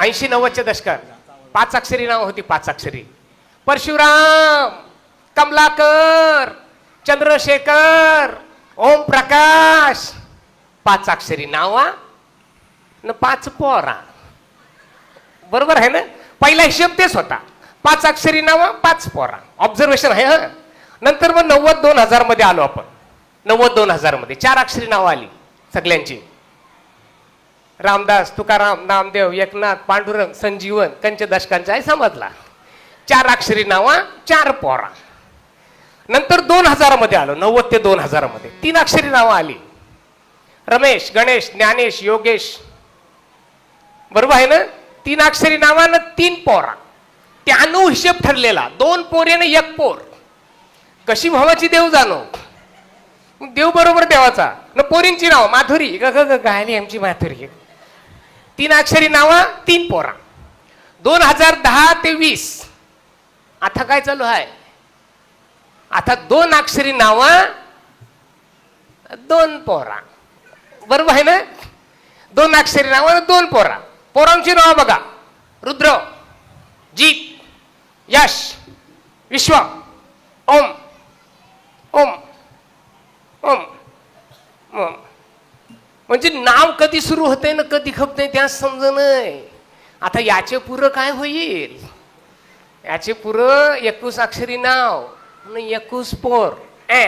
ऐंशी नव्वदच्या दशकात पाच अक्षरी नाव होती पाच अक्षरी परशुराम कमलाकर चंद्रशेखर ओम प्रकाश पाच अक्षरी नावा न पाच पोरा. बरोबर आहे ना? पहिला हिशेब तेच होता. पाच अक्षरी नावा पाच पोरा. ऑब्झर्वेशन आहे हा? नंतर मग नव्वद दोन हजारमध्ये आलो आपण. नव्वद दोन हजारमध्ये चार अक्षरी नावं आली सगळ्यांची. रामदास तुकाराम नामदेव एकनाथ पांडुरंग संजीवन कंच दशकांचा आहे समजला. चार अक्षरी नावा चार पोरा. नंतर दोन हजारामध्ये आलो नव्वद ते दोन हजारामध्ये. तीन अक्षरी नावं आली. रमेश गणेश ज्ञानेश योगेश. बरोबर आहे ना? तीन अक्षरी नावानं तीन पोरा. त्यानं हिशेब ठरलेला. दोन पोरेने एक पोर. कशी भावाची देव जाणो? देव बरोबर देवाचा. न पोरींची नाव माधुरी. ग ग ग गायली आमची माधुरी. तीन अक्षरी नावं तीन पोरा. दोन हजार दहा ते वीस. आता काय चालू आहे? आता दोन अक्षरी नावं दोन पोरा. बरोबर आहे ना? दोन अक्षरी नावं दोन पोरा. पोरांची नावं बघा. रुद्र जीत यश विश्व ओम ओम ओम म्हणजे नाव कधी सुरू होते ना कधी खपते त्या समज नाही आता याचे पुरं काय होईल? याचे पुरं एकूस अक्षरी नाव एकूस पोर. ए